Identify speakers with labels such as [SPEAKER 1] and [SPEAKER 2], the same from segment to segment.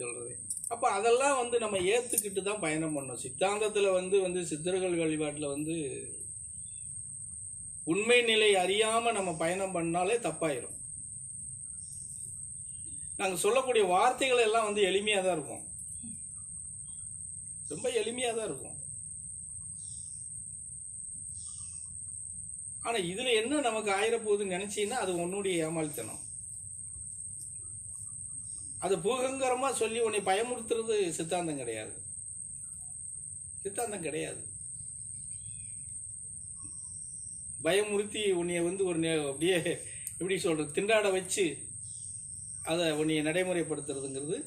[SPEAKER 1] சொல்றது. அப்ப அதெல்லாம் வந்து நம்ம ஏத்துக்கிட்டு தான் பயணம் பண்ணோம். சித்தாந்தத்துல வந்து வந்து சித்தர்கள் வழிபாட்டுல வந்து உண்மை நிலை அறியாம நம்ம பயணம் பண்ணாலே தப்பாயிரும். நாங்க சொல்லக்கூடிய வார்த்தைகள் எல்லாம் வந்து எளிமையா தான் இருக்கும். ரொம்ப எளிமையா தான் இருக்கும். ஆனா இதுல என்ன நமக்கு ஆயிரப்போகுதுன்னு நினைச்சீங்கன்னா அது உன்னுடைய ஏமாளித்தனம். அது பூகங்கரமாக சொல்லி உன்னை பயமுறுத்துறது சித்தாந்தம் கிடையாது. சித்தாந்தம் கிடையாது. பயமுறுத்தி உன்னைய வந்து ஒரு அப்படியே எப்படி சொல்கிறது திண்டாட வச்சு அதை உன்னைய நடைமுறைப்படுத்துறதுங்கிறது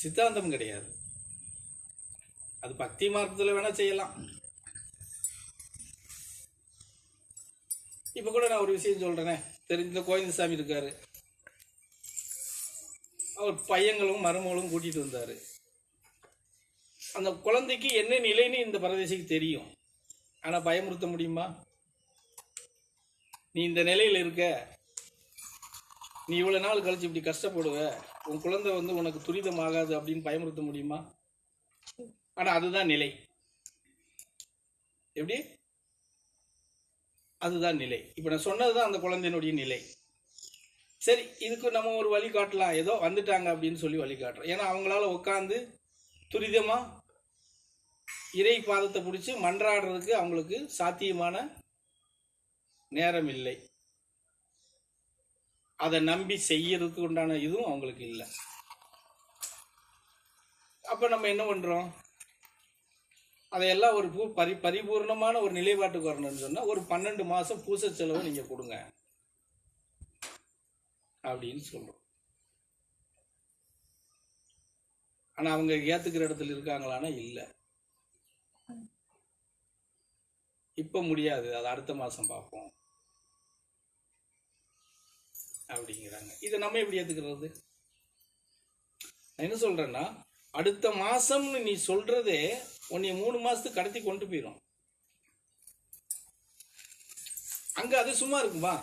[SPEAKER 1] சித்தாந்தம் கிடையாது. அது பக்தி மார்க்கத்தில் வேணால் செய்யலாம். இப்போ கூட நான் ஒரு விஷயம் சொல்கிறேனே தெரிஞ்ச கோவிந்தசாமி இருக்காரு. அவர் பையங்களும் மருமகளும் கூட்டிகிட்டு வந்தார். அந்த குழந்தைக்கு என்ன நிலைன்னு இந்த பரதேசிக்கு தெரியும். ஆனால் பயமுறுத்த முடியுமா? நீ இந்த நிலையில் இருக்க. நீ இவ்வளோ நாள் கழிச்சு இப்படி கஷ்டப்படுவ. உன் குழந்தை வந்து உனக்கு துரிதமாகாது அப்படின்னு பயமுறுத்த முடியுமா? ஆனால் அதுதான் நிலை. எப்படி? அதுதான் நிலை. இப்போ நான் சொன்னது தான் அந்த குழந்தையினுடைய நிலை. சரி இதுக்கு நம்ம ஒரு வழி காட்டலாம். ஏதோ வந்துட்டாங்க அப்படின்னு சொல்லி வழி காட்டுறோம். ஏன்னா அவங்களால உட்காந்து துரிதமாக இறை பாதத்தை பிடிச்சி மன்றாடுறதுக்கு அவங்களுக்கு சாத்தியமான நேரம் இல்லை அதை நம்பி செய்யறதுக்கு உண்டான இதுவும் அவங்களுக்கு இல்லை. அப்போ நம்ம என்ன பண்ணுறோம் அதையெல்லாம் ஒரு பூ பரி பரிபூர்ணமான ஒரு நிலைப்பாட்டுக்கு வரணும்னு சொன்னால் ஒரு பன்னெண்டு மாதம் பூச செலவு நீங்கள் கொடுங்க. அப்படின்னு சொல்றோம். ஆனா அவங்க ஏத்துக்கிற இடத்துல இருக்காங்களான்னா இல்ல. இப்ப முடியாது. அது அடுத்த மாசம் பார்ப்போம். அப்படிங்கிறாங்க. இதை நம்ம எப்படி ஏத்துக்கிறது? நான் என்ன சொல்றேன்னா அடுத்த மாசம்னு நீ சொல்றதே உன்னை மூணு மாசத்துக்கு கடத்தி கொண்டு போயிடும் அங்க அது சும்மா இருக்குமா?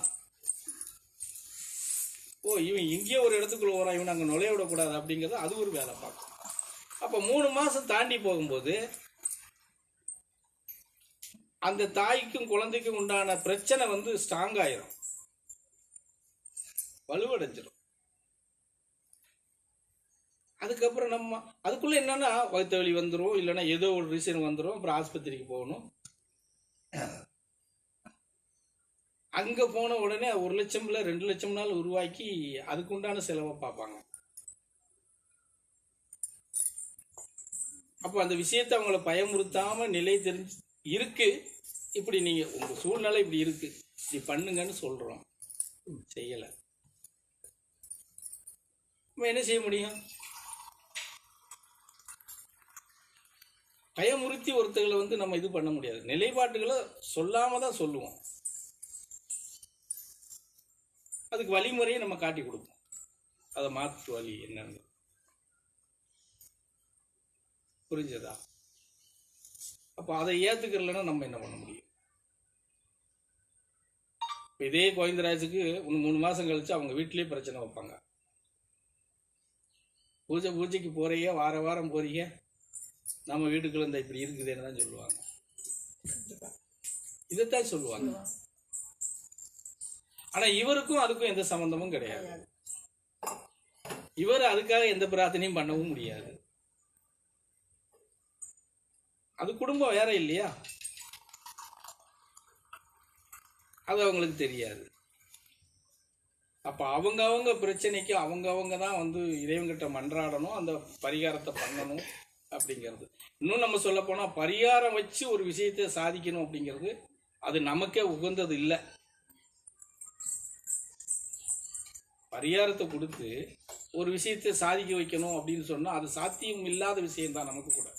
[SPEAKER 1] ஓ இவன் இங்கேயே ஒரு இடத்துக்குள்ள வரான் இவன் அங்கே நுழைய விடக்கூடாது அப்படிங்கிறது அது ஒரு வேலை பார்க்கும். அப்போ மூணு மாதம் தாண்டி போகும்போது அந்த தாய்க்கும் குழந்தைக்கும் உண்டான பிரச்சனை வந்து ஸ்ட்ராங் ஆயிரும். வலுவடைஞ்சிடும் அதுக்கப்புறம் நம்ம அதுக்குள்ள என்னன்னா வயிற்று வலி வந்துடும் இல்லைன்னா ஏதோ ஒரு ரீசன் வந்துடும் அப்புறம் ஆஸ்பத்திரிக்கு போகணும். அங்க போன உடனே ஒரு லட்சம் இல்ல ரெண்டு லட்சம் நாள் உருவாக்கி அதுக்குண்டான செலவை பார்ப்பாங்க. அப்போ அந்த விஷயத்தை அவங்கள பயமுறுத்தாம நிலை தெரிஞ்சு இருக்கு. இப்படி நீங்க உங்க சூழ்நிலை இப்படி இருக்கு. இப்படி பண்ணுங்கன்னு சொல்றோம். செய்யல. நம்ம என்ன செய்ய முடியும்? பயமுறுத்தி ஒருத்தர்களை வந்து நம்ம இது பண்ண முடியாது. நிலைப்பாட்டுகளை சொல்லாம தான் சொல்லுவோம். அதுக்கு வழிமுறையை நம்ம காட்டி கொடுப்போம். அதை மாற்று வழி என்னன்னு. புரிஞ்சதா? அப்போ அதை ஏத்துக்கிறலன்னா நம்ம என்ன பண்ண முடியும்? இப்ப இதே கோவிந்தராஜுக்கு ஒன்று மூணு மாசம் கழிச்சு அவங்க வீட்டிலேயே பிரச்சனை வைப்பாங்க. பூஜை பூஜைக்கு போறீங்க வார வாரம் போறீங்க. நம்ம வீட்டுக்குள்ள இந்த இப்படி இருக்குதுன்னு தான் சொல்லுவாங்க. இதைத்தான் சொல்லுவாங்க. ஆனா இவருக்கும் அதுக்கும் எந்த சம்பந்தமும் கிடையாது. இவர் அதுக்காக எந்த பிரார்த்தனையும் பண்ணவும் முடியாது. அது குடும்பம் வேற இல்லையா? அது அவங்களுக்கு தெரியாது. அப்ப அவங்க அவங்க பிரச்சனைக்கு அவங்க அவங்க தான் வந்து இறைவன்கிட்ட மன்றாடணும் அந்த பரிகாரத்தை பண்ணணும் அப்படிங்கிறது. இன்னும் நம்ம சொல்ல போனா பரிகாரம் வச்சு ஒரு விஷயத்தை சாதிக்கணும் அப்படிங்கிறது அது நமக்கே உகந்தது இல்லை. பரிகாரத்தை கொடுத்து ஒரு விஷயத்தை சாதிக்க வைக்கணும் அப்படின்னு சொன்னால் அது சாத்தியம் இல்லாத விஷயம்தான் நமக்கு கூட.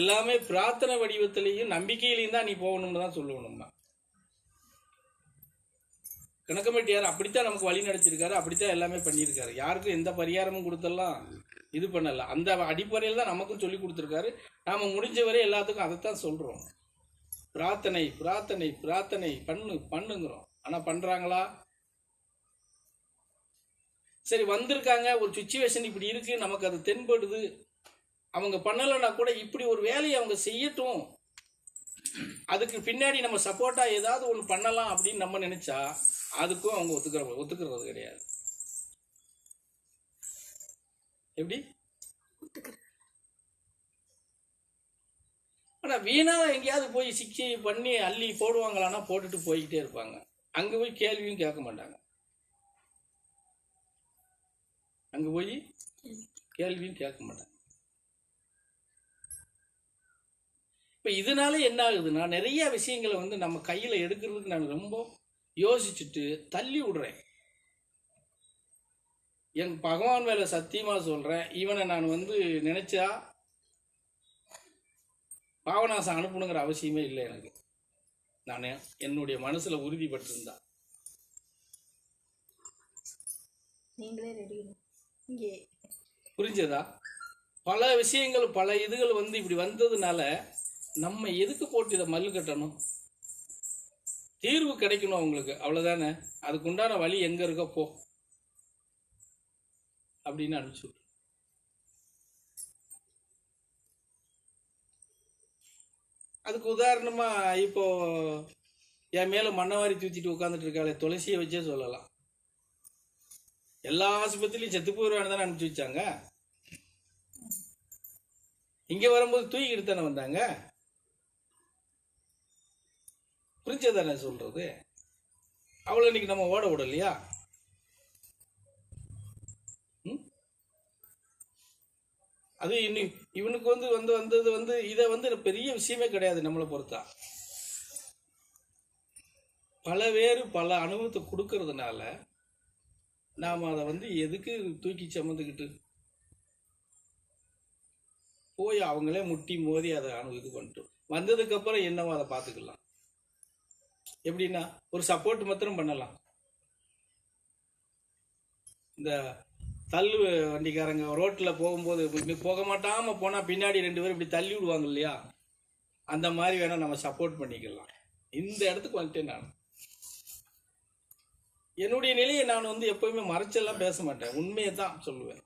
[SPEAKER 1] எல்லாமே பிரார்த்தனை வடிவத்திலையும் நம்பிக்கையிலையும் தான் நீ போகணும்னு தான் சொல்லணும்னா நம்ம அப்படித்தான் நமக்கு வழி நடத்திருக்காரு அப்படித்தான் எல்லாமே பண்ணியிருக்காரு. யாருக்கும் எந்த பரிகாரமும் கொடுத்தெல்லாம் இது பண்ணல. அந்த அடிப்படையில் தான் நமக்கும் சொல்லி கொடுத்துருக்காரு. நாம் முடிஞ்ச வரை எல்லாத்துக்கும் அதைத்தான் சொல்கிறோம் பிரார்த்தனை பிரார்த்தனை பிரார்த்தனை பண்ணு பண்ணுங்கிறோம். ஆனா பண்றாங்களா? சரி வந்திருக்காங்க. ஒரு சுச்சுவேஷன் இப்படி இருக்கு. நமக்கு அது தென்படுது. அவங்க பண்ணலைன்னா கூட இப்படி ஒரு வேலையை அவங்க செய்யட்டும். அதுக்கு பின்னாடி நம்ம சப்போர்ட்டா ஏதாவது ஒன்று பண்ணலாம் அப்படின்னு நம்ம நினைச்சா அதுக்கும் அவங்க ஒத்துக்கிற ஒத்துக்கிறது கிடையாது. எப்படி? ஆனால் வீணாக எங்கேயாவது போய் சிக்கி பண்ணி அள்ளி போடுவாங்களான்னா போட்டுட்டு போய்கிட்டே இருப்பாங்க. அங்க போய் கேள்வியும் கேட்க மாட்டாங்க. அங்க போய் கேள்வியும் கேட்க மாட்டாங்க. இப்ப இதனால என்ன ஆகுதுன்னா நிறைய விஷயங்களை வந்து நம்ம கையில எடுக்கிறதுக்கு நான் ரொம்ப யோசிச்சுட்டு தள்ளி விடுறேன். என் பகவான் மேலே சத்தியமா சொல்றேன். இவனை நான் வந்து நினைச்சா பாவனாசம் அனுப்பணுங்கிற அவசியமே இல்லை எனக்கு. நான் என்னுடைய மனசுல உறுதிப்பட்டிருந்தா.
[SPEAKER 2] நீங்களே ரெடி இங்கே.
[SPEAKER 1] புரிஞ்சதா? பல விஷயங்கள் பல இதுகள் வந்து இப்படி வந்ததுனால நம்ம எதுக்கு போட்டு இதை மல்லு கட்டணும்? தீர்வு கிடைக்கணும் அவங்களுக்கு. அவ்வளவுதானே? அதுக்கு உண்டான வழி எங்க இருக்கோ போ. அப்படின்னு அனுப்பிச்சு அதுக்கு உதாரணமா இப்போ என் மேல மண்ணவாரி தூத்திட்டு உட்காந்துட்டு இருக்காளே துளசியை வச்சே சொல்லலாம். எல்லா ஆஸ்பத்திரியும் செத்து போயிடுவான்னு தானே அனுப்பிச்சு வச்சாங்க. இங்க வரும்போது தூக்கிட்டு தானே வந்தாங்க. புரிஞ்சதானே சொல்றது? அவளை இன்னைக்கு நம்ம ஓட விடலையா? அது இன்னி இவனுக்கு வந்து வந்து வந்தது வந்து இதை வந்து பெரிய விஷயமே கிடையாது நம்மளை பொறுத்தா. பல பேர் பல அனுபவத்தை கொடுக்கறதுனால நாம் அதை வந்து எதுக்கு தூக்கி சமந்துக்கிட்டு போய் அவங்களே முட்டி மோதி அதை அனு இது பண்ணிட்டு வந்ததுக்கு அப்புறம் என்னவோ அதை பார்த்துக்கலாம். எப்படின்னா ஒரு சப்போர்ட் மாத்திரம் பண்ணலாம். இந்த தள்ளு வண்டிக்காரங்க. ரோட்டில் போகும்போது இப்படி போக மாட்டாமல் போனால் பின்னாடி ரெண்டு பேரும் இப்படி தள்ளி விடுவாங்க இல்லையா? அந்த மாதிரி வேணால் நம்ம சப்போர்ட் பண்ணிக்கலாம். இந்த இடத்துக்கு வந்துட்டேன் நான். என்னுடைய நிலையை நான் வந்து எப்பவுமே மறைச்செல்லாம் பேச மாட்டேன். உண்மையை தான் சொல்லுவேன்.